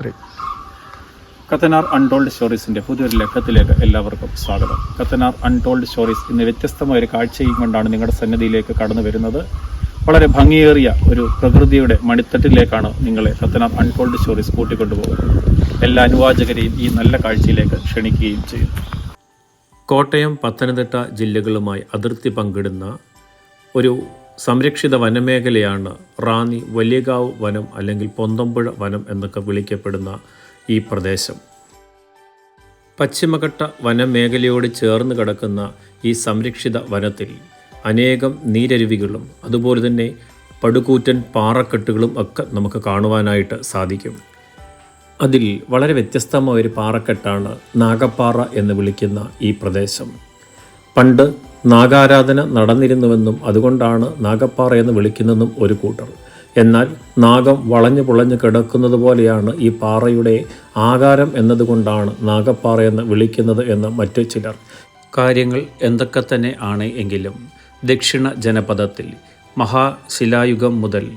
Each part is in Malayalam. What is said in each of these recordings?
ത്രീ. കത്തനാർ അൺടോൾഡ് സ്റ്റോറീസിന്റെ പുതിയൊരു ലക്കത്തിലേക്ക് എല്ലാവർക്കും സ്വാഗതം. കത്തനാർ അൺടോൾഡ് സ്റ്റോറീസ് ഇന്ന് വ്യത്യസ്തമായ ഒരു കാഴ്ചയും കൊണ്ടാണ് നിങ്ങളുടെ സന്നിധിയിലേക്ക് കടന്നു വരുന്നത്. വളരെ ഭംഗിയേറിയ ഒരു പ്രകൃതിയുടെ മണിത്തട്ടിലേക്കാണ് നിങ്ങളെ കത്തനാർ അൺടോൾഡ് സ്റ്റോറീസ് കൂട്ടിക്കൊണ്ടുപോകുന്നത്. എല്ലാ അനുവാചകരെയും ഈ നല്ല കാഴ്ചയിലേക്ക് ക്ഷണിക്കുകയും ചെയ്യും. കോട്ടയം പത്തനംതിട്ട ജില്ലകളുമായി അതിർത്തി പങ്കിടുന്ന ഒരു സംരക്ഷിത വനമേഖലയാണ് റാന്നി വലിയകാവ് വനം അല്ലെങ്കിൽ പൊന്തമ്പുഴ വനം എന്നൊക്കെ വിളിക്കപ്പെടുന്ന ഈ പ്രദേശം. പശ്ചിമഘട്ട വനമേഖലയോട് ചേർന്ന് കിടക്കുന്ന ഈ സംരക്ഷിത വനത്തിൽ അനേകം നീരരുവികളും അതുപോലെ തന്നെ പടുകൂറ്റൻ പാറക്കെട്ടുകളും ഒക്കെ നമുക്ക് കാണുവാനായിട്ട് സാധിക്കും. അതിൽ വളരെ വ്യത്യസ്തമായ ഒരു പാറക്കെട്ടാണ് നാഗപ്പാറ എന്ന് വിളിക്കുന്ന ഈ പ്രദേശം. പണ്ട് നാഗാരാധന നടന്നിരുന്നുവെന്നും അതുകൊണ്ടാണ് നാഗപ്പാറ എന്ന് വിളിക്കുന്നതെന്നും ഒരു കൂട്ടർ. എന്നാൽ നാഗം വളഞ്ഞു പുളഞ്ഞു കിടക്കുന്നത് പോലെയാണ് ഈ പാറയുടെ ആകാരം എന്നതുകൊണ്ടാണ് നാഗപ്പാറ എന്ന് വിളിക്കുന്നത് എന്ന് മറ്റു ചിലർ. കാര്യങ്ങൾ എന്തൊക്കെ തന്നെ ആണ് എങ്കിലും ദക്ഷിണ ജനപദത്തിൽ മഹാശിലായുഗം മുതൽ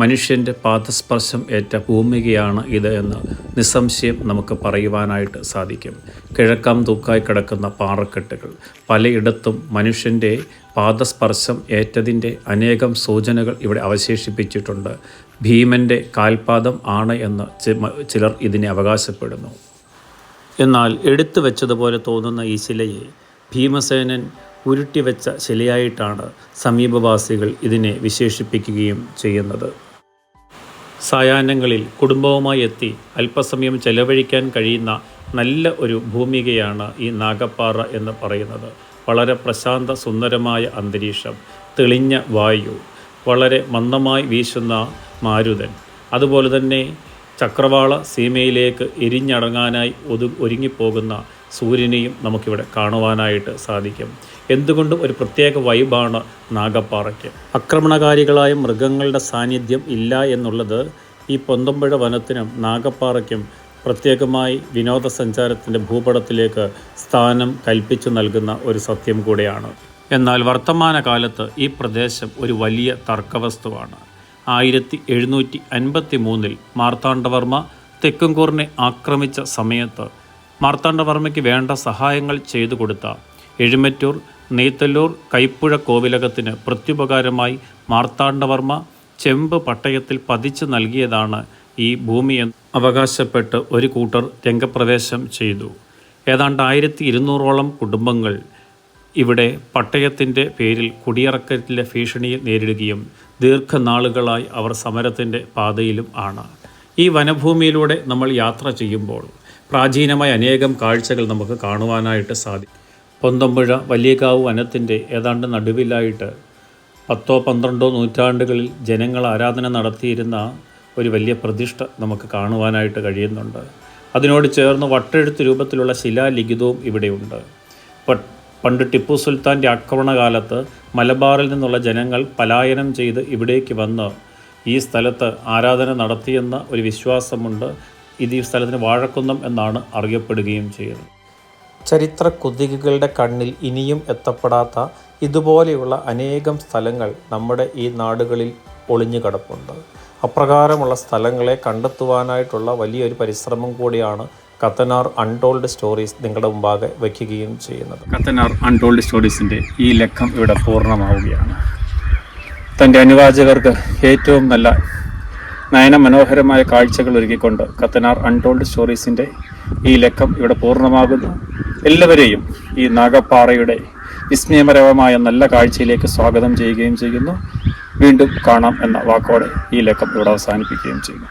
മനുഷ്യന്റെ പാദസ്പർശം ഏറ്റ ഭൂമികയാണ് ഇത് എന്ന് നിസ്സംശയം നമുക്ക് പറയുവാനായിട്ട് സാധിക്കും. കിഴക്കം തൂക്കായി കിടക്കുന്ന പാറക്കെട്ടുകൾ. പലയിടത്തും മനുഷ്യന്റെ പാദസ്പർശം ഏറ്റതിന്റെ അനേകം സൂചനകൾ ഇവിടെ അവശേഷിപ്പിച്ചിട്ടുണ്ട്. ഭീമന്റെ കാൽപാദം ആണ് എന്ന് ചിലർ ഇതിനെ അവകാശപ്പെടുന്നു. എന്നാൽ എടുത്തു വെച്ചതുപോലെ തോന്നുന്ന ഈ ശിലയെ ഭീമസേനൻ ഉരുട്ടിവെച്ച ശിലയായിട്ടാണ് സമീപവാസികൾ ഇതിനെ വിശേഷിപ്പിക്കുകയും ചെയ്യുന്നത്. സായാഹ്നങ്ങളിൽ കുടുംബവുമായി എത്തി അല്പസമയം ചെലവഴിക്കാൻ കഴിയുന്ന നല്ല ഒരു ഭൂമികയാണ് ഈ നാഗപ്പാറ എന്ന് പറയുന്നത്. വളരെ പ്രശാന്ത സുന്ദരമായ അന്തരീക്ഷം തെളിഞ്ഞ വായു വളരെ മന്ദമായി വീശുന്ന മാരുതൻ. അതുപോലെ തന്നെ ചക്രവാള സീമയിലേക്ക് എരിഞ്ഞടങ്ങാനായി ഒതു ഒരുങ്ങിപ്പോകുന്ന സൂര്യനെയും നമുക്കിവിടെ കാണുവാനായിട്ട് സാധിക്കും. എന്തുകൊണ്ടും ഒരു പ്രത്യേക വൈബാണ് നാഗപ്പാറയ്ക്ക്. ആക്രമണകാരികളായ മൃഗങ്ങളുടെ സാന്നിധ്യം ഇല്ല എന്നുള്ളത് ഈ പൊന്തമ്പുഴ വനത്തിനും നാഗപ്പാറയ്ക്കും പ്രത്യേകമായി വിനോദസഞ്ചാരത്തിന്റെ ഭൂപടത്തിലേക്ക് സ്ഥാനം കൽപ്പിച്ചു നൽകുന്ന ഒരു സത്യം കൂടെയാണ്. എന്നാൽ വർത്തമാനകാലത്ത് ഈ പ്രദേശം ഒരു വലിയ തർക്കവസ്തുവാണ്. ആയിരത്തി എഴുന്നൂറ്റി അൻപത്തി മൂന്നിൽ മാർത്താണ്ഡവർമ്മ തെക്കുംകൂറിനെ ആക്രമിച്ച സമയത്ത് മാർത്താണ്ഡവർമ്മയ്ക്ക് വേണ്ട സഹായങ്ങൾ ചെയ്തു കൊടുത്ത എഴുമറ്റൂർ നെയ്ത്തല്ലൂർ കൈപ്പുഴ കോവിലകത്തിന് പ്രത്യുപകാരമായി മാർത്താണ്ഡവർമ്മ ചെമ്പ് പട്ടയത്തിൽ പതിച്ചു നൽകിയതാണ് ഈ ഭൂമി എന്ന് അവകാശപ്പെട്ട് ഒരു കൂട്ടർ രംഗപ്രവേശം ചെയ്തു. ഏതാണ്ട് ആയിരത്തി ഇരുന്നൂറോളം കുടുംബങ്ങൾ ഇവിടെ പട്ടയത്തിന്റെ പേരിൽ കുടിയിറക്കത്തിലെ ഭീഷണിയെ നേരിടുകയും ദീർഘനാളുകളായി അവർ സമരത്തിന്റെ പാതയിലും ആണ്. ഈ വനഭൂമിയിലൂടെ നമ്മൾ യാത്ര ചെയ്യുമ്പോൾ പ്രാചീനമായ അനേകം കാഴ്ചകൾ നമുക്ക് കാണുവാനായിട്ട് സാധിക്കും. പൊന്തമ്പുഴ വലിയകാവ് വനത്തിന്റെ ഏതാണ്ട് നടുവിലായിട്ട് പത്തോ പന്ത്രണ്ടോ നൂറ്റാണ്ടുകളിൽ ജനങ്ങൾ ആരാധന നടത്തിയിരുന്ന ഒരു വലിയ പ്രതിഷ്ഠ നമുക്ക് കാണുവാനായിട്ട് കഴിയുന്നുണ്ട്. അതിനോട് ചേർന്ന് വട്ടെഴുത്ത് രൂപത്തിലുള്ള ശിലാലിഖിതവും ഇവിടെയുണ്ട്. പണ്ട് ടിപ്പു സുൽത്താന്റെ ആക്രമണകാലത്ത് മലബാറിൽ നിന്നുള്ള ജനങ്ങൾ പലായനം ചെയ്ത് ഇവിടേക്ക് വന്ന് ഈ സ്ഥലത്ത് ആരാധന നടത്തിയെന്ന ഒരു വിശ്വാസമുണ്ട്. ഇത് ഈ സ്ഥലത്തിന് വാഴക്കുന്നം എന്നാണ് അറിയപ്പെടുകയും ചെയ്യുന്നത് ചരിത്ര കുതികകളുടെ കണ്ണിൽ ഇനിയും എത്തപ്പെടാത്ത ഇതുപോലെയുള്ള അനേകം സ്ഥലങ്ങൾ നമ്മുടെ ഈ നാടുകളിൽ ഒളിഞ്ഞു കിടപ്പുണ്ട്. അപ്രകാരമുള്ള സ്ഥലങ്ങളെ കണ്ടെത്തുവാനായിട്ടുള്ള വലിയൊരു പരിശ്രമം കൂടിയാണ് കത്തനാർ അൺടോൾഡ് സ്റ്റോറീസ് നിങ്ങളുടെ മുമ്പാകെ വയ്ക്കുകയും ചെയ്യുന്നത്. കത്തനാർ അൺടോൾഡ് സ്റ്റോറീസിന്റെ ഈ ലക്കം ഇവിടെ പൂർണമാവുകയാണ്. തന്റെ അനുവാചകർക്ക് ഏറ്റവും നല്ല നയനമനോഹരമായ കാഴ്ചകൾ ഒരുക്കിക്കൊണ്ട് കത്തനാർ അൺടോൾഡ് സ്റ്റോറീസിന്റെ ഈ ലക്കം ഇവിടെ പൂർണമാകുന്നു. എല്ലാവരെയും ഈ നാഗപ്പാറയുടെ വിസ്മയപരമായ നല്ല കാഴ്ചയിലേക്ക് സ്വാഗതം ചെയ്യുകയും ചെയ്യുന്നു. വീണ്ടും കാണാം എന്ന വാക്കോടെ ഈ ലക്കം ഇവിടെ അവസാനിപ്പിക്കുകയും ചെയ്യുന്നു.